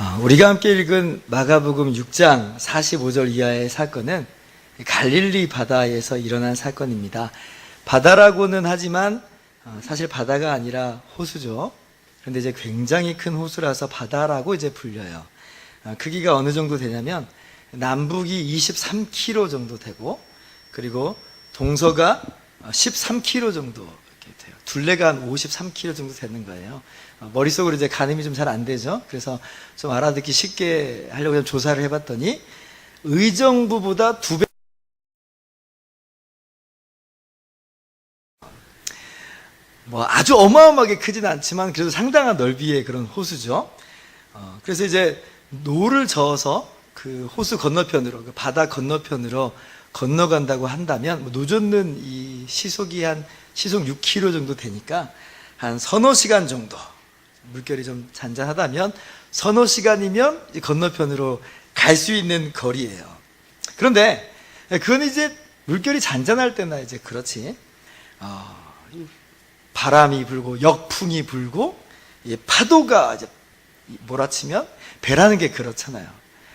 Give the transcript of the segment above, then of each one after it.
어, 우리가 함께 읽은 마가복음 6장 45절 이하의 사건은 갈릴리 바다에서 일어난 사건입니다. 바다라고는 하지만 어, 사실 바다가 아니라 호수죠. 그런데 이제 굉장히 큰 호수라서 바다라고 이제 불려요. 어, 크기가 어느 정도 되냐면 남북이 23km 정도 되고 그리고 동서가 13km 정도 돼요. 둘레가 한 53km 정도 되는 거예요. 어, 머릿속으로 이제 가늠이 좀 잘 안 되죠. 그래서 좀 알아듣기 쉽게 하려고 좀 조사를 해봤더니 의정부보다 두 배. 뭐 아주 어마어마하게 크진 않지만 그래도 상당한 넓이의 그런 호수죠. 어, 그래서 이제 노를 저어서 그 호수 건너편으로 그 바다 건너편으로 건너간다고 한다면 뭐 노젓는 이 시속이 한 시속 6km 정도 되니까 한 서너 시간 정도 물결이 좀 잔잔하다면 서너 시간이면 건너편으로 갈 수 있는 거리예요. 그런데 그건 이제 물결이 잔잔할 때나 이제 그렇지. 어, 이 바람이 불고 역풍이 불고 이 파도가 이제 몰아치면 배라는 게 그렇잖아요.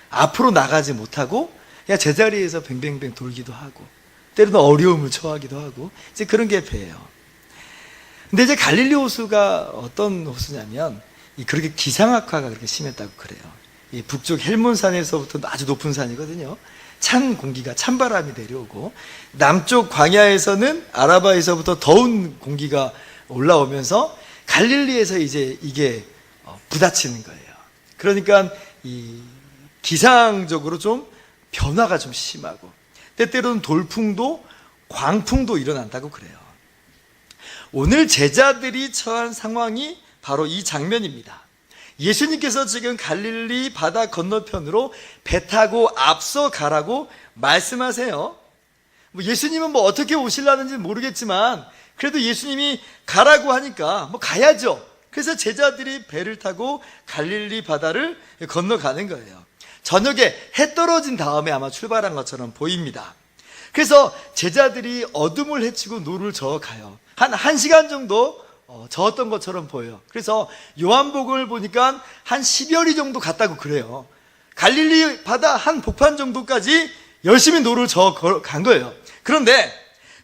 앞으로 나가지 못하고 그냥 제자리에서 뱅뱅뱅 돌기도 하고 때로는 어려움을 처하기도 하고 이제 그런 게 배예요. 근데 이제 갈릴리 호수가 어떤 호수냐면 이 그렇게 기상악화가 그렇게 심했다고 그래요. 이 북쪽 헬몬산에서부터 아주 높은 산이거든요. 찬 공기가 찬 바람이 내려오고 남쪽 광야에서는 아라바에서부터 더운 공기가 올라오면서 갈릴리에서 이제 이게 어, 부딪히는 거예요. 그러니까 이 기상적으로 좀 변화가 좀 심하고 때때로는 돌풍도 광풍도 일어난다고 그래요. 오늘 제자들이 처한 상황이 바로 이 장면입니다. 예수님께서 지금 갈릴리 바다 건너편으로 배 타고 앞서 가라고 말씀하세요. 뭐 예수님은 뭐 어떻게 오실라는지 모르겠지만 그래도 예수님이 가라고 하니까 뭐 가야죠. 그래서 제자들이 배를 타고 갈릴리 바다를 건너가는 거예요. 저녁에 해 떨어진 다음에 아마 출발한 것처럼 보입니다. 그래서 제자들이 어둠을 헤치고 노를 저어 가요. 한 1시간 정도 어, 저었던 것처럼 보여요. 그래서 요한복음을 보니까 한 10여리 정도 갔다고 그래요. 갈릴리 바다 한 복판 정도까지 열심히 노를 저어 간 거예요. 그런데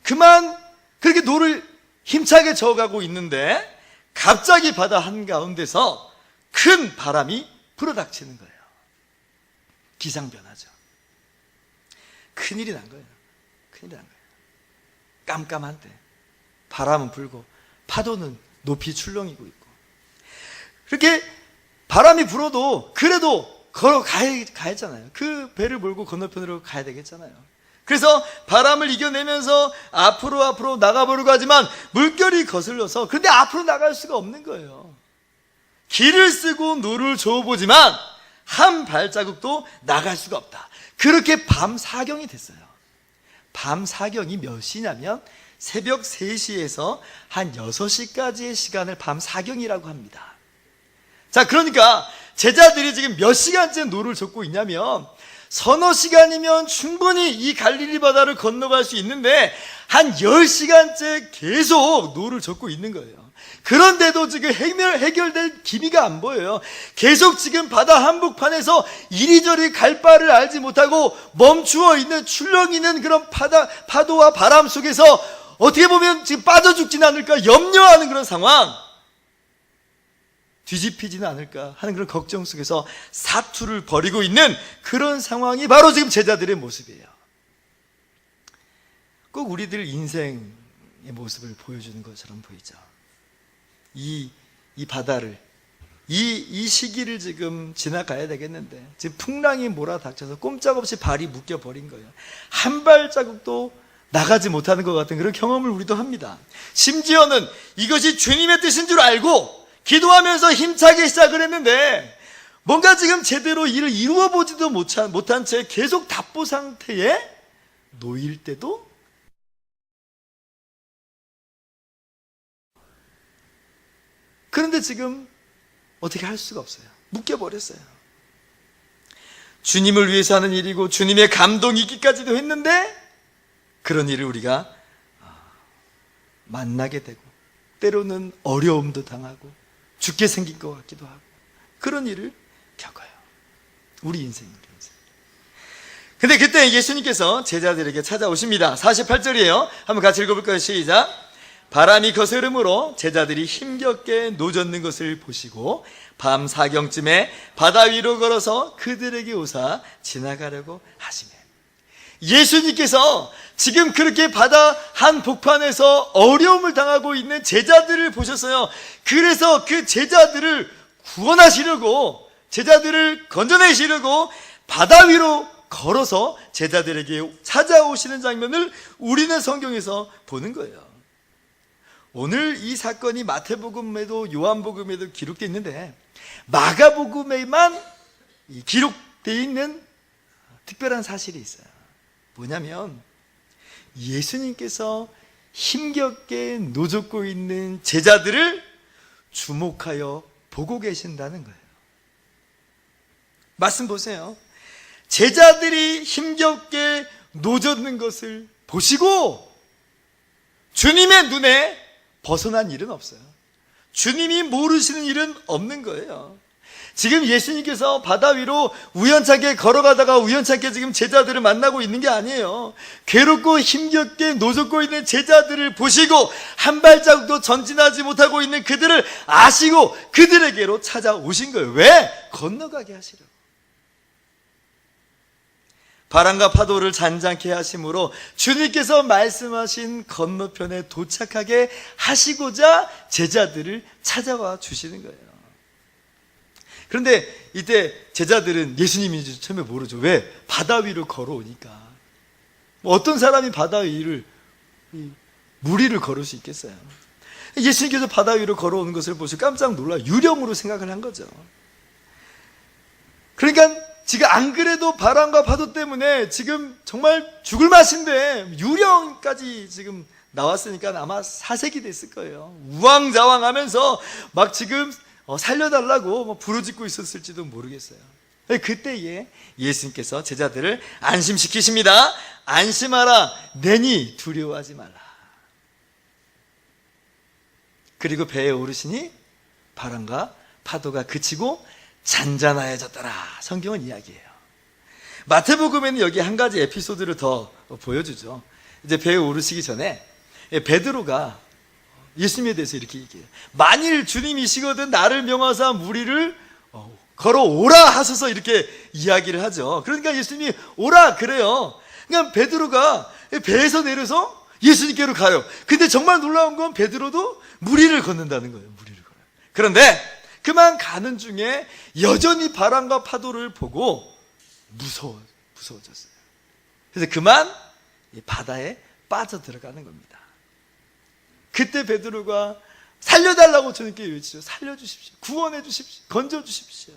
그만 그렇게 노를 힘차게 저어가고 있는데 갑자기 바다 한가운데서 큰 바람이 불어닥치는 거예요. 기상변화죠. 큰일이 난 거예요. 큰일이 난 거예요. 깜깜한 때 바람은 불고 파도는 높이 출렁이고 있고 그렇게 바람이 불어도 그래도 걸어 가야, 가야잖아요. 그 배를 몰고 건너편으로 가야 되겠잖아요. 그래서 바람을 이겨내면서 앞으로 앞으로 나가보려고 하지만 물결이 거슬러서 그런데 앞으로 나갈 수가 없는 거예요. 길을 쓰고 노를 저어보지만 한 발자국도 나갈 수가 없다. 그렇게 밤 사경이 됐어요. 밤 사경이 몇 시냐면 새벽 3시에서 한 6시까지의 시간을 밤 사경이라고 합니다. 자, 그러니까 제자들이 지금 몇 시간째 노를 젓고 있냐면 서너 시간이면 충분히 이 갈릴리 바다를 건너갈 수 있는데 한 10시간째 계속 노를 젓고 있는 거예요. 그런데도 지금 해결, 해결될 기미가 안 보여요. 계속 지금 바다 한복판에서 이리저리 갈 바를 알지 못하고 멈추어 있는 출렁이는 그런 바다, 파도와 바람 속에서 어떻게 보면 지금 빠져 죽지는 않을까 염려하는 그런 상황. 뒤집히지는 않을까 하는 그런 걱정 속에서 사투를 벌이고 있는 그런 상황이 바로 지금 제자들의 모습이에요. 꼭 우리들 인생의 모습을 보여주는 것처럼 보이죠. 이, 이 바다를, 이, 이 시기를 지금 지나가야 되겠는데, 지금 풍랑이 몰아닥쳐서 꼼짝없이 발이 묶여버린 거예요. 한 발자국도 나가지 못하는 것 같은 그런 경험을 우리도 합니다. 심지어는 이것이 주님의 뜻인 줄 알고, 기도하면서 힘차게 시작을 했는데 뭔가 지금 제대로 일을 이루어 보지도 못한, 채 계속 답보 상태에 놓일 때도 그런데 지금 어떻게 할 수가 없어요. 묶여버렸어요. 주님을 위해서 하는 일이고 주님의 감동이 있기까지도 했는데 그런 일을 우리가 만나게 되고 때로는 어려움도 당하고 죽게 생긴 것 같기도 하고 그런 일을 겪어요. 우리 인생, 우리 인생. 근데 그때 예수님께서 제자들에게 찾아오십니다. 48절이에요. 한번 같이 읽어볼까요? 시작. 바람이 거스름으로 제자들이 힘겹게 노젓는 것을 보시고 밤 사경쯤에 바다 위로 걸어서 그들에게 오사 지나가려고 하시네. 예수님께서 지금 그렇게 바다 한 복판에서 어려움을 당하고 있는 제자들을 보셨어요. 그래서 그 제자들을 구원하시려고 제자들을 건져내시려고 바다 위로 걸어서 제자들에게 찾아오시는 장면을 우리는 성경에서 보는 거예요. 오늘 이 사건이 마태복음에도 요한복음에도 기록되어 있는데 마가복음에만 기록되어 있는 특별한 사실이 있어요. 뭐냐면 예수님께서 힘겹게 노젓고 있는 제자들을 주목하여 보고 계신다는 거예요. 말씀 보세요. 제자들이 힘겹게 노젓는 것을 보시고 주님의 눈에 벗어난 일은 없어요. 주님이 모르시는 일은 없는 거예요. 지금 예수님께서 바다 위로 우연찮게 걸어가다가 우연찮게 지금 제자들을 만나고 있는 게 아니에요. 괴롭고 힘겹게 노젓고 있는 제자들을 보시고 한 발자국도 전진하지 못하고 있는 그들을 아시고 그들에게로 찾아오신 거예요. 왜? 건너가게 하시려고. 바람과 파도를 잔잔케 하심으로 주님께서 말씀하신 건너편에 도착하게 하시고자 제자들을 찾아와 주시는 거예요. 그런데 이때 제자들은 예수님인지 처음에 모르죠. 왜? 바다 위로 걸어오니까. 뭐 어떤 사람이 바다 위를, 무리를 걸을 수 있겠어요? 예수님께서 바다 위로 걸어오는 것을 보시고 깜짝 놀라 유령으로 생각을 한 거죠. 그러니까 지금 안 그래도 바람과 파도 때문에 지금 정말 죽을 맛인데 유령까지 지금 나왔으니까 아마 사색이 됐을 거예요. 우왕좌왕 하면서 막 지금 어, 살려달라고 뭐 부르짖고 있었을지도 모르겠어요. 그때에 예수님께서 제자들을 안심시키십니다. 안심하라. 내니 두려워하지 말라. 그리고 배에 오르시니 바람과 파도가 그치고 잔잔하여졌더라. 성경은 이야기해요. 마태복음에는 여기 한 가지 에피소드를 더 보여주죠. 이제 배에 오르시기 전에 베드로가 예수님에 대해서 이렇게 얘기해요. 만일 주님이시거든 나를 명하사 무리를 어, 걸어 오라 하셔서 이렇게 이야기를 하죠. 그러니까 예수님이 오라 그래요. 그러니까 베드로가 배에서 내려서 예수님께로 가요. 근데 정말 놀라운 건 베드로도 무리를 걷는다는 거예요. 무리를 걸어요. 그런데 그만 가는 중에 여전히 바람과 파도를 보고 무서워 무서워졌어요. 그래서 그만 바다에 빠져 들어가는 겁니다. 그때 베드로가 살려달라고 주님께 외치죠. 살려주십시오. 구원해 주십시오. 건져 주십시오.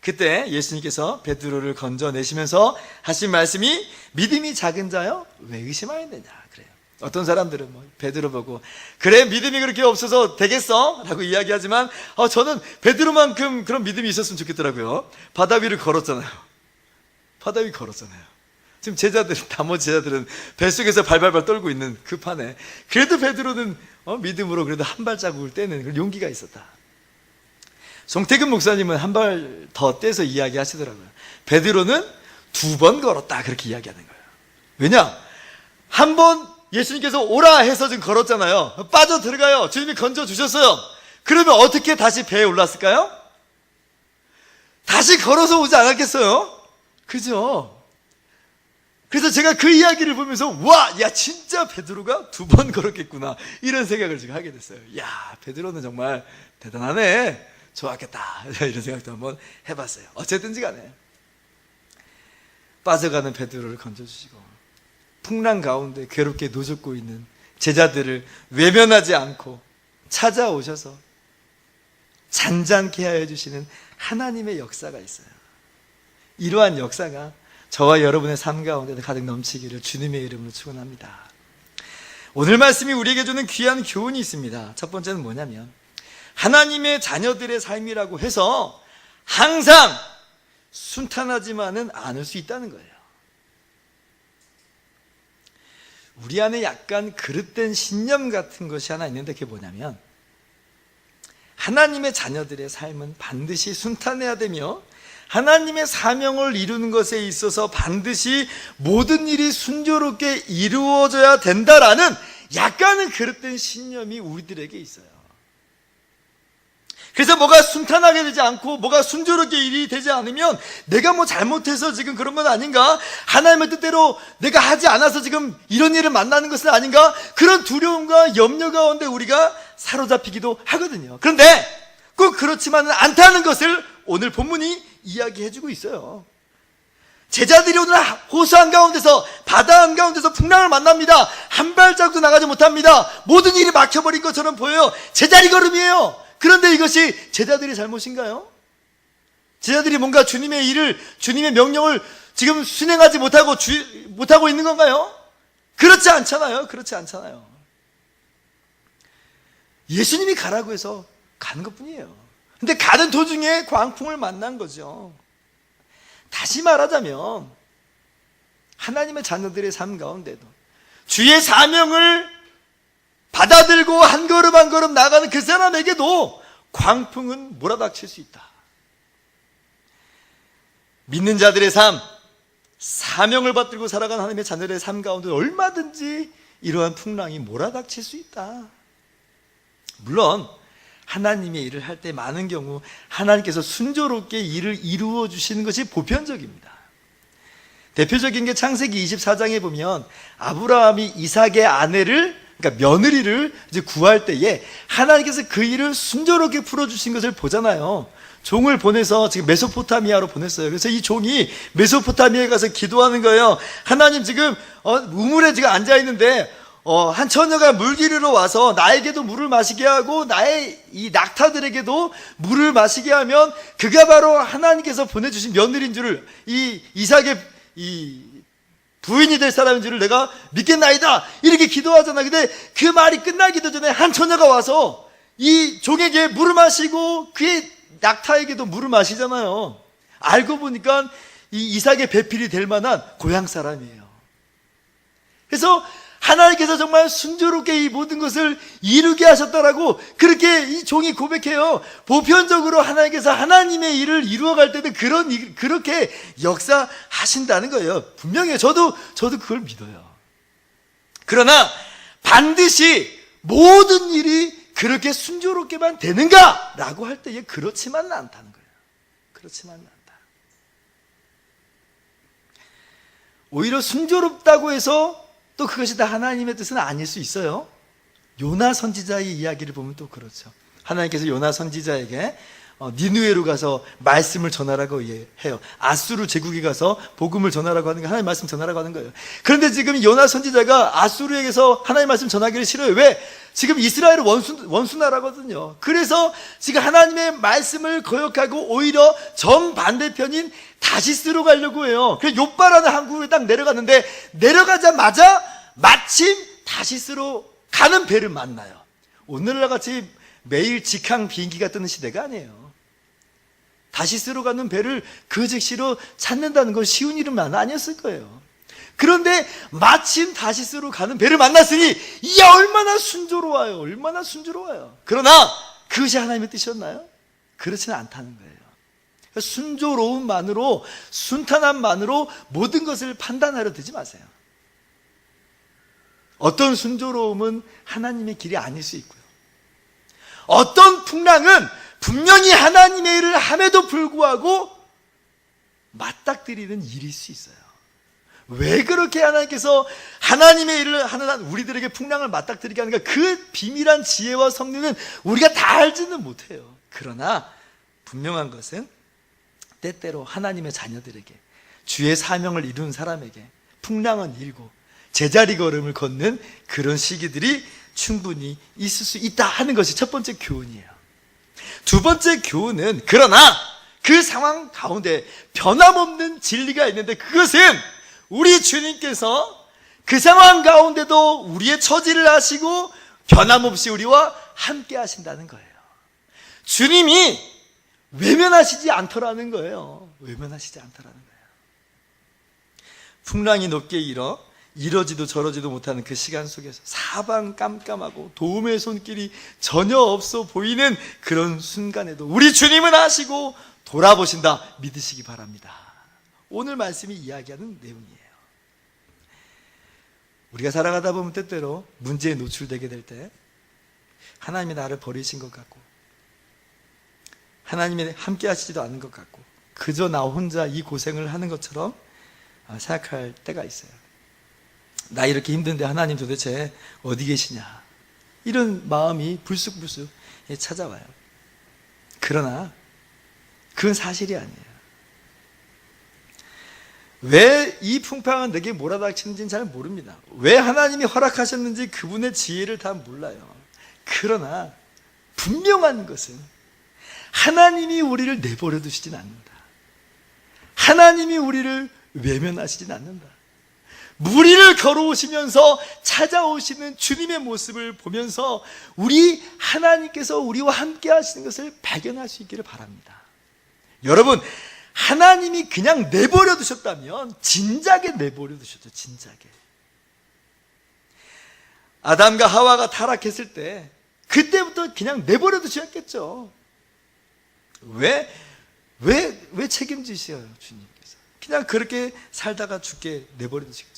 그때 예수님께서 베드로를 건져내시면서 하신 말씀이 믿음이 작은 자요? 왜 의심하였느냐? 그래요. 어떤 사람들은 뭐 베드로 보고 그래 믿음이 그렇게 없어서 되겠어? 라고 이야기하지만 어, 저는 베드로만큼 그런 믿음이 있었으면 좋겠더라고요. 바다 위를 걸었잖아요. 바다 위 걸었잖아요. 지금 제자들, 나머지 제자들은 뱃속에서 발발발 떨고 있는 그 판에 그래도 베드로는 어, 믿음으로 그래도 한 발자국을 떼는 용기가 있었다. 송태근 목사님은 한 발 더 떼서 이야기하시더라고요. 베드로는 두 번 걸었다 그렇게 이야기하는 거예요. 왜냐? 한 번 예수님께서 오라 해서 지금 걸었잖아요. 빠져 들어가요. 주님이 건져 주셨어요. 그러면 어떻게 다시 배에 올랐을까요? 다시 걸어서 오지 않았겠어요? 그죠? 그래서 제가 그 이야기를 보면서 와, 야 진짜 베드로가 두 번 걸었겠구나 이런 생각을 지금 하게 됐어요. 야, 베드로는 정말 대단하네. 좋았겠다 이런 생각도 한번 해봤어요. 어쨌든지간에 빠져가는 베드로를 건져주시고 풍랑 가운데 괴롭게 노젓고 있는 제자들을 외면하지 않고 찾아오셔서 잔잔케 하여 주시는 하나님의 역사가 있어요. 이러한 역사가 저와 여러분의 삶 가운데 가득 넘치기를 주님의 이름으로 축원합니다. 오늘 말씀이 우리에게 주는 귀한 교훈이 있습니다. 첫 번째는 뭐냐면 하나님의 자녀들의 삶이라고 해서 항상 순탄하지만은 않을 수 있다는 거예요. 우리 안에 약간 그릇된 신념 같은 것이 하나 있는데 그게 뭐냐면 하나님의 자녀들의 삶은 반드시 순탄해야 되며 하나님의 사명을 이루는 것에 있어서 반드시 모든 일이 순조롭게 이루어져야 된다라는 약간은 그릇된 신념이 우리들에게 있어요. 그래서 뭐가 순탄하게 되지 않고 뭐가 순조롭게 일이 되지 않으면 내가 뭐 잘못해서 지금 그런 건 아닌가? 하나님의 뜻대로 내가 하지 않아서 지금 이런 일을 만나는 것은 아닌가? 그런 두려움과 염려 가운데 우리가 사로잡히기도 하거든요. 그런데 꼭 그렇지만은 않다는 것을 오늘 본문이 이야기해주고 있어요. 제자들이 오늘 호수 한가운데서 바다 한가운데서 풍랑을 만납니다. 한 발짝도 나가지 못합니다. 모든 일이 막혀버린 것처럼 보여요. 제자리 걸음이에요. 그런데 이것이 제자들의 잘못인가요? 제자들이 뭔가 주님의 일을 주님의 명령을 지금 순행하지 못하고 주, 못하고 있는 건가요? 그렇지 않잖아요. 그렇지 않잖아요. 예수님이 가라고 해서 가는 것뿐이에요. 근데 가는 도중에 광풍을 만난 거죠. 다시 말하자면 하나님의 자녀들의 삶 가운데도 주의 사명을 받아들고 한 걸음 한 걸음 나가는 그 사람에게도 광풍은 몰아닥칠 수 있다. 믿는 자들의 삶, 사명을 받들고 살아가는 하나님의 자녀들의 삶 가운데 얼마든지 이러한 풍랑이 몰아닥칠 수 있다. 물론 하나님의 일을 할 때 많은 경우 하나님께서 순조롭게 일을 이루어 주시는 것이 보편적입니다. 대표적인 게 창세기 24장에 보면 아브라함이 이삭의 아내를 그러니까 며느리를 이제 구할 때에 하나님께서 그 일을 순조롭게 풀어 주신 것을 보잖아요. 종을 보내서 지금 메소포타미아로 보냈어요. 그래서 이 종이 메소포타미아에 가서 기도하는 거예요. 하나님 지금 어, 우물에 지금 앉아 있는데 어, 한 처녀가 물 기르러 와서 나에게도 물을 마시게 하고 나의 이 낙타들에게도 물을 마시게 하면 그가 바로 하나님께서 보내주신 며느리인 줄을 이 이삭의 이 부인이 될 사람인 줄을 내가 믿겠나이다 이렇게 기도하잖아. 근데 그 말이 끝나기도 전에 한 처녀가 와서 이 종에게 물을 마시고 그의 낙타에게도 물을 마시잖아요. 알고 보니까 이 이삭의 배필이 될 만한 고향 사람이에요. 그래서 하나님께서 정말 순조롭게 이 모든 것을 이루게 하셨다라고 그렇게 이 종이 고백해요. 보편적으로 하나님께서 하나님의 일을 이루어갈 때는 그런 일- 그렇게 역사하신다는 거예요. 분명해요. 저도 저도 그걸 믿어요. 그러나 반드시 모든 일이 그렇게 순조롭게만 되는가라고 할 때에 그렇지만은 않다는 거예요. 그렇지만은 않다. 오히려 순조롭다고 해서 또 그것이 다 하나님의 뜻은 아닐 수 있어요. 요나 선지자의 이야기를 보면 또 그렇죠. 하나님께서 요나 선지자에게 어, 니누에로 가서 말씀을 전하라고 예- 해요. 아수르 제국에 가서 복음을 전하라고 하는 게 하나님 말씀 전하라고 하는 거예요. 그런데 지금 요나 선지자가 아수르에게서 하나님 말씀 전하기를 싫어요. 왜? 지금 이스라엘 원수 원수 나라거든요. 그래서 지금 하나님의 말씀을 거역하고 오히려 정 반대편인 다시스로 가려고 해요. 그래서 요빠라는 항구에 딱 내려갔는데 내려가자마자 마침 다시스로 가는 배를 만나요. 오늘날 같이 매일 직항 비행기가 뜨는 시대가 아니에요. 다시스로 가는 배를 그 즉시로 찾는다는 건 쉬운 일은 아니었을 거예요. 그런데 마침 다시스로 가는 배를 만났으니 이게 얼마나 순조로워요. 얼마나 순조로워요. 그러나 그것이 하나님의 뜻이었나요? 그렇지는 않다는 거예요. 순조로움만으로 순탄함만으로 모든 것을 판단하려 들지 마세요. 어떤 순조로움은 하나님의 길이 아닐 수 있고요. 어떤 풍랑은 분명히 하나님의 일을 함에도 불구하고 맞닥뜨리는 일일 수 있어요. 왜 그렇게 하나님께서 하나님의 일을 하는 한 우리들에게 풍랑을 맞닥뜨리게 하는가? 그 비밀한 지혜와 섭리는 우리가 다 알지는 못해요. 그러나 분명한 것은 때때로 하나님의 자녀들에게 주의 사명을 이룬 사람에게 풍랑은 일고 제자리 걸음을 걷는 그런 시기들이 충분히 있을 수 있다 하는 것이 첫 번째 교훈이에요. 두 번째 교훈은 그러나 그 상황 가운데 변함없는 진리가 있는데 그것은 우리 주님께서 그 상황 가운데도 우리의 처지를 아시고 변함없이 우리와 함께 하신다는 거예요. 주님이 외면하시지 않더라는 거예요. 외면하시지 않더라는 거예요. 풍랑이 높게 일어 이러지도 저러지도 못하는 그 시간 속에서 사방 깜깜하고 도움의 손길이 전혀 없어 보이는 그런 순간에도 우리 주님은 아시고 돌아보신다 믿으시기 바랍니다. 오늘 말씀이 이야기하는 내용이에요. 우리가 살아가다 보면 때때로 문제에 노출되게 될 때 하나님이 나를 버리신 것 같고 하나님이 함께 하시지도 않은 것 같고 그저 나 혼자 이 고생을 하는 것처럼 아, 생각할 때가 있어요. 나 이렇게 힘든데 하나님 도대체 어디 계시냐 이런 마음이 불쑥불쑥 찾아와요. 그러나 그건 사실이 아니에요. 왜 이 풍파가 내게 몰아닥치는지는 잘 모릅니다. 왜 하나님이 허락하셨는지 그분의 지혜를 다 몰라요. 그러나 분명한 것은 하나님이 우리를 내버려 두시진 않는다. 하나님이 우리를 외면하시진 않는다. 무리를 걸어오시면서 찾아오시는 주님의 모습을 보면서 우리 하나님께서 우리와 함께 하시는 것을 발견할 수 있기를 바랍니다. 여러분, 하나님이 그냥 내버려 두셨다면 진작에 내버려 두셨죠, 진작에. 아담과 하와가 타락했을 때 그때부터 그냥 내버려 두셨겠죠. 왜, 왜, 왜 책임지셔요, 주님께서? 그냥 그렇게 살다가 죽게 내버려 두시겠죠.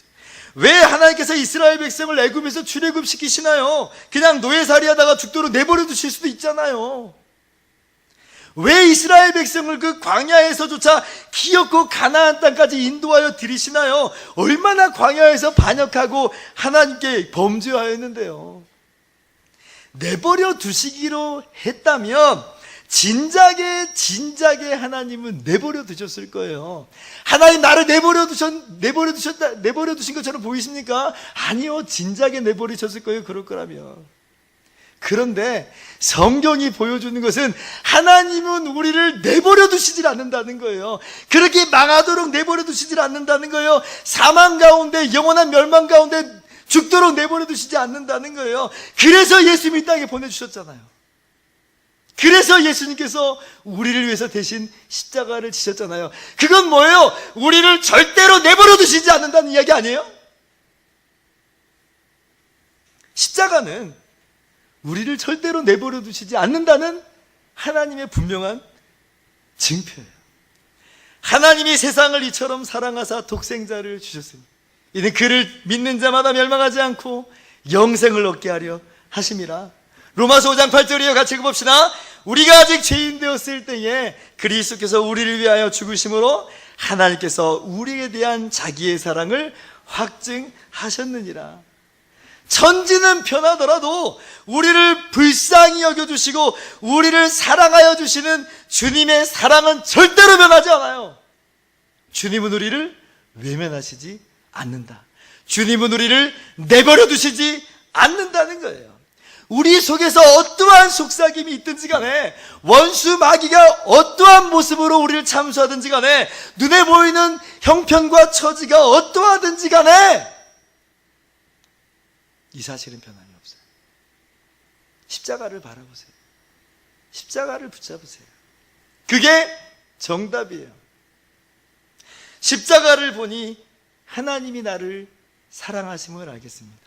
왜 하나님께서 이스라엘 백성을 애굽에서 출애굽 시키시나요? 그냥 노예살이 하다가 죽도록 내버려 두실 수도 있잖아요. 왜 이스라엘 백성을 그 광야에서조차 기어코 가나안 땅까지 인도하여 들이시나요? 얼마나 광야에서 반역하고 하나님께 범죄하였는데요. 내버려 두시기로 했다면 진작에 진작에 하나님은 내버려 두셨을 거예요. 하나님 나를 내버려 두셨 내버려 두셨다 내버려 두신 것처럼 보이십니까? 아니요. 진작에 내버리셨을 거예요. 그럴 거라면. 그런데 성경이 보여주는 것은 하나님은 우리를 내버려 두시질 않는다는 거예요. 그렇게 망하도록 내버려 두시질 않는다는 거예요. 사망 가운데 영원한 멸망 가운데 죽도록 내버려 두시지 않는다는 거예요. 그래서 예수님이 이 땅에 보내주셨잖아요. 그래서 예수님께서 우리를 위해서 대신 십자가를 지셨잖아요. 그건 뭐예요? 우리를 절대로 내버려 두시지 않는다는 이야기 아니에요? 십자가는 우리를 절대로 내버려 두시지 않는다는 하나님의 분명한 증표예요. 하나님이 세상을 이처럼 사랑하사 독생자를 주셨으니 이는 그를 믿는 자마다 멸망하지 않고 영생을 얻게 하려 하심이라. 로마서 5장 8절이요 같이 읽어봅시다. 우리가 아직 죄인 되었을 때에 그리스도께서 우리를 위하여 죽으심으로 하나님께서 우리에 대한 자기의 사랑을 확증하셨느니라. 천지는 변하더라도 우리를 불쌍히 여겨주시고 우리를 사랑하여 주시는 주님의 사랑은 절대로 변하지 않아요. 주님은 우리를 외면하시지 않는다. 주님은 우리를 내버려 두시지 않는다는 거예요. 우리 속에서 어떠한 속삭임이 있든지 간에 원수 마귀가 어떠한 모습으로 우리를 참수하든지 간에 눈에 보이는 형편과 처지가 어떠하든지 간에 이 사실은 변함이 없어요. 십자가를 바라보세요. 십자가를 붙잡으세요. 그게 정답이에요. 십자가를 보니 하나님이 나를 사랑하심을 알겠습니다.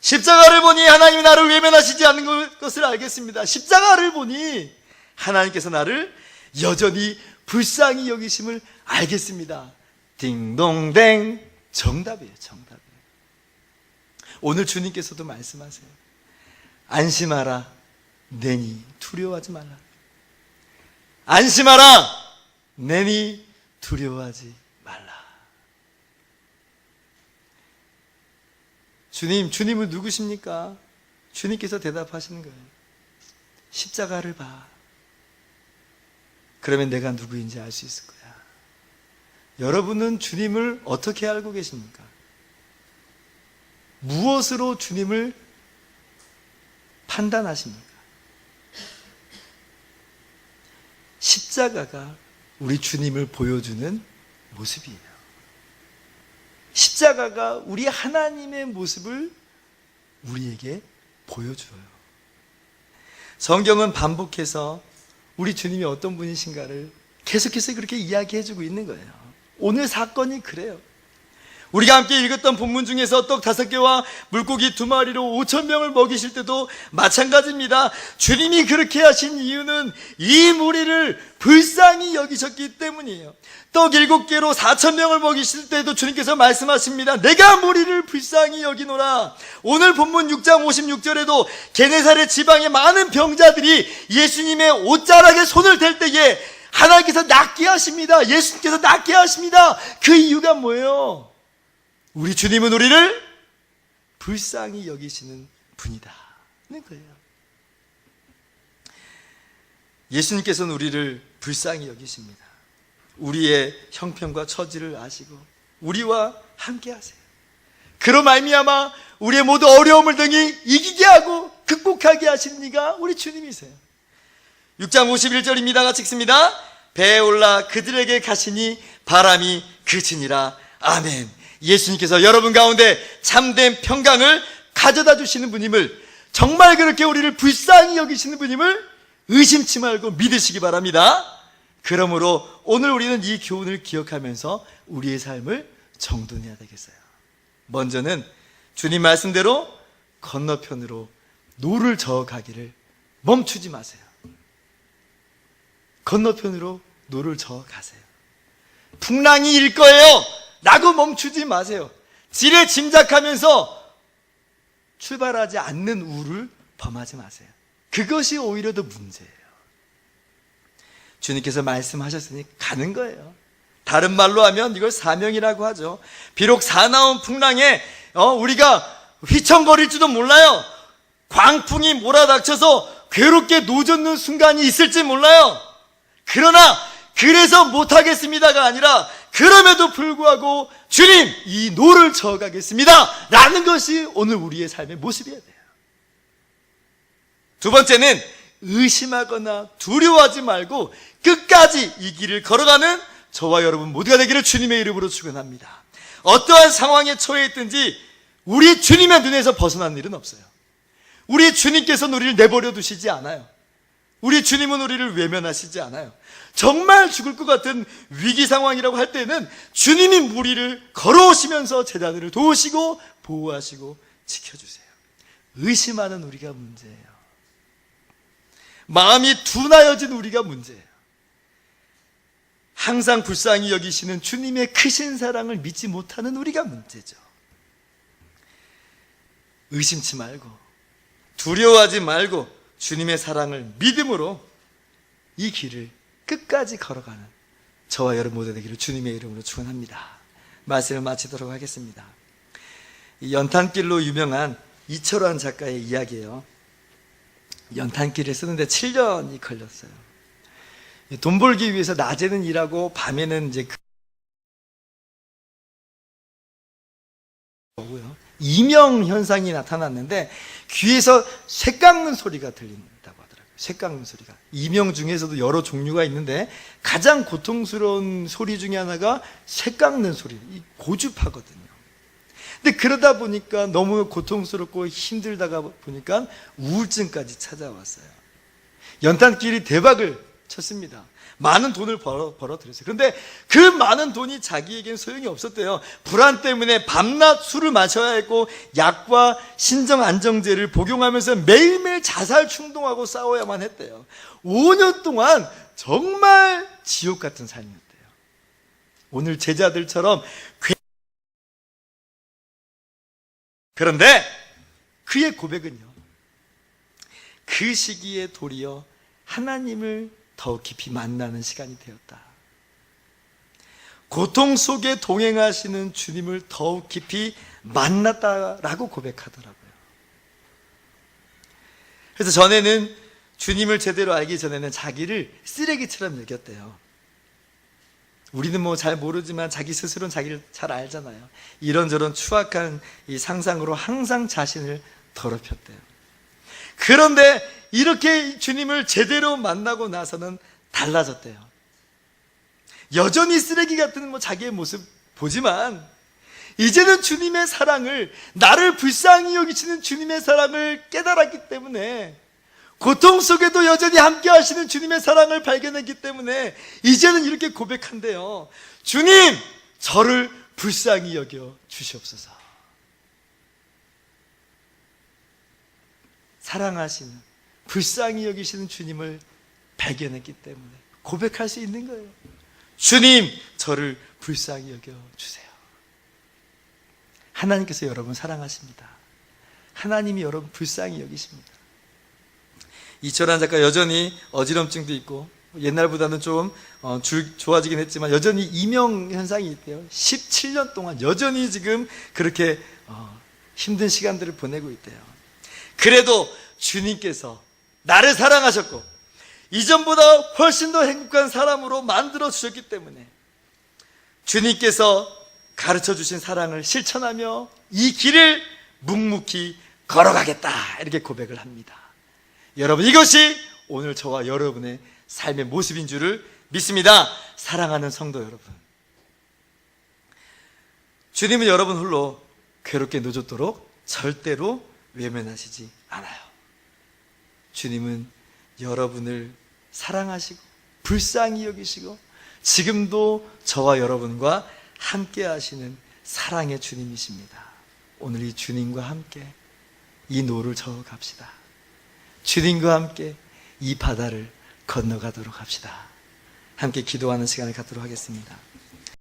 십자가를 보니 하나님이 나를 외면하시지 않는 것을 알겠습니다. 십자가를 보니 하나님께서 나를 여전히 불쌍히 여기심을 알겠습니다. 딩동댕 정답이에요. 정답. 오늘 주님께서도 말씀하세요. 안심하라. 내니 두려워하지 말라. 안심하라. 내니 두려워하지 말라. 주님, 주님은 누구십니까? 주님께서 대답하시는 거예요. 십자가를 봐. 그러면 내가 누구인지 알 수 있을 거야. 여러분은 주님을 어떻게 알고 계십니까? 무엇으로 주님을 판단하십니까? 십자가가 우리 주님을 보여주는 모습이에요. 십자가가 우리 하나님의 모습을 우리에게 보여줘요. 성경은 반복해서 우리 주님이 어떤 분이신가를 계속해서 그렇게 이야기해주고 있는 거예요. 오늘 사건이 그래요. 우리가 함께 읽었던 본문 중에서 떡 다섯 개와 물고기 두 마리로 오천 명을 먹이실 때도 마찬가지입니다. 주님이 그렇게 하신 이유는 이 무리를 불쌍히 여기셨기 때문이에요. 떡 일곱 개로 사천 명을 먹이실 때도 주님께서 말씀하십니다. 내가 무리를 불쌍히 여기노라. 오늘 본문 6장 56절에도 게네사렛 지방의 많은 병자들이 예수님의 옷자락에 손을 댈 때에 하나님께서 낫게 하십니다. 예수님께서 낫게 하십니다. 그 이유가 뭐예요? 우리 주님은 우리를 불쌍히 여기시는 분이다. 는 거예요. 예수님께서는 우리를 불쌍히 여기십니다. 우리의 형편과 처지를 아시고 우리와 함께 하세요. 그로 말미암아 우리의 모두 어려움을 등이 이기게 하고 극복하게 하시는 이가 우리 주님이세요. 6장 51절입니다. 같이 읽습니다. 배에 올라 그들에게 가시니 바람이 그치니라. 아멘. 예수님께서 여러분 가운데 참된 평강을 가져다 주시는 분임을 정말 그렇게 우리를 불쌍히 여기시는 분임을 의심치 말고 믿으시기 바랍니다. 그러므로 오늘 우리는 이 교훈을 기억하면서 우리의 삶을 정돈해야 되겠어요. 먼저는 주님 말씀대로 건너편으로 노를 저어 가기를 멈추지 마세요. 건너편으로 노를 저어 가세요. 풍랑이 일 거예요. 라고 멈추지 마세요. 지레 짐작하면서 출발하지 않는 우를 범하지 마세요. 그것이 오히려 더 문제예요. 주님께서 말씀하셨으니 가는 거예요. 다른 말로 하면 이걸 사명이라고 하죠. 비록 사나운 풍랑에 어, 우리가 휘청거릴지도 몰라요. 광풍이 몰아닥쳐서 괴롭게 노젓는 순간이 있을지 몰라요. 그러나 그래서 못하겠습니다가 아니라 그럼에도 불구하고 주님 이 노를 저어가겠습니다. 라는 것이 오늘 우리의 삶의 모습이어야 돼요. 두 번째는 의심하거나 두려워하지 말고 끝까지 이 길을 걸어가는 저와 여러분 모두가 되기를 주님의 이름으로 축원합니다. 어떠한 상황에 처해 있든지 우리 주님의 눈에서 벗어난 일은 없어요. 우리 주님께서 우리를 내버려 두시지 않아요 우리 주님은 우리를 외면하시지 않아요. 정말 죽을 것 같은 위기 상황이라고 할 때는 주님이 무리를 걸어오시면서 제자들을 도우시고 보호하시고 지켜주세요. 의심하는 우리가 문제예요. 마음이 둔하여진 우리가 문제예요. 항상 불쌍히 여기시는 주님의 크신 사랑을 믿지 못하는 우리가 문제죠. 의심치 말고 두려워하지 말고 주님의 사랑을 믿음으로 이 길을 끝까지 걸어가는 저와 여러분 모두 되기를 주님의 이름으로 축원합니다. 말씀을 마치도록 하겠습니다. 이 연탄길로 유명한 이철환 작가의 이야기예요. 연탄길을 쓰는데 7년이 걸렸어요. 돈 벌기 위해서 낮에는 일하고 밤에는 이제 그 거고요. 이명 현상이 나타났는데 귀에서 쇠 깎는 소리가 들린다고 하더라고요. 쇠 깎는 소리가. 이명 중에서도 여러 종류가 있는데 가장 고통스러운 소리 중에 하나가 쇠 깎는 소리. 이 고주파거든요. 근데 그러다 보니까 너무 고통스럽고 힘들다가 보니까 우울증까지 찾아왔어요. 연탄길이 대박을 쳤습니다. 많은 돈을 벌어, 벌어들였어요. 그런데 그 많은 돈이 자기에겐 소용이 없었대요. 불안 때문에 밤낮 술을 마셔야 했고, 약과 신정 안정제를 복용하면서 매일매일 자살 충동하고 싸워야만 했대요. 5년 동안 정말 지옥 같은 삶이었대요. 오늘 제자들처럼 괴... 그런데 그의 고백은요. 그 시기에 도리어 하나님을 더 깊이 만나는 시간이 되었다. 고통 속에 동행하시는 주님을 더욱 깊이 만났다라고 고백하더라고요. 그래서 전에는 주님을 제대로 알기 전에는 자기를 쓰레기처럼 여겼대요. 우리는 뭐 잘 모르지만 자기 스스로는 자기를 잘 알잖아요. 이런저런 추악한 이 상상으로 항상 자신을 더럽혔대요. 그런데 이렇게 주님을 제대로 만나고 나서는 달라졌대요. 여전히 쓰레기 같은 뭐 자기의 모습 보지만 이제는 주님의 사랑을 나를 불쌍히 여기시는 주님의 사랑을 깨달았기 때문에 고통 속에도 여전히 함께 하시는 주님의 사랑을 발견했기 때문에 이제는 이렇게 고백한대요. 주님, 저를 불쌍히 여겨 주시옵소서. 사랑하시는 불쌍히 여기시는 주님을 발견했기 때문에 고백할 수 있는 거예요. 주님, 저를 불쌍히 여겨 주세요. 하나님께서 여러분 사랑하십니다. 하나님이 여러분 불쌍히 여기십니다. 이철한 작가 여전히 어지럼증도 있고 옛날보다는 좀 어, 줄- 좋아지긴 했지만 여전히 이명 현상이 있대요. 17년 동안 여전히 지금 그렇게 어, 힘든 시간들을 보내고 있대요. 그래도 주님께서 나를 사랑하셨고 이전보다 훨씬 더 행복한 사람으로 만들어 주셨기 때문에 주님께서 가르쳐 주신 사랑을 실천하며 이 길을 묵묵히 걸어가겠다 이렇게 고백을 합니다. 여러분 이것이 오늘 저와 여러분의 삶의 모습인 줄을 믿습니다. 사랑하는 성도 여러분. 주님은 여러분 홀로 괴롭게 늦었도록 절대로 외면하시지 않아요. 주님은 여러분을 사랑하시고 불쌍히 여기시고 지금도 저와 여러분과 함께 하시는 사랑의 주님이십니다. 오늘 이 주님과 함께 이 노를 저어 갑시다. 주님과 함께 이 바다를 건너가도록 합시다. 함께 기도하는 시간을 갖도록 하겠습니다.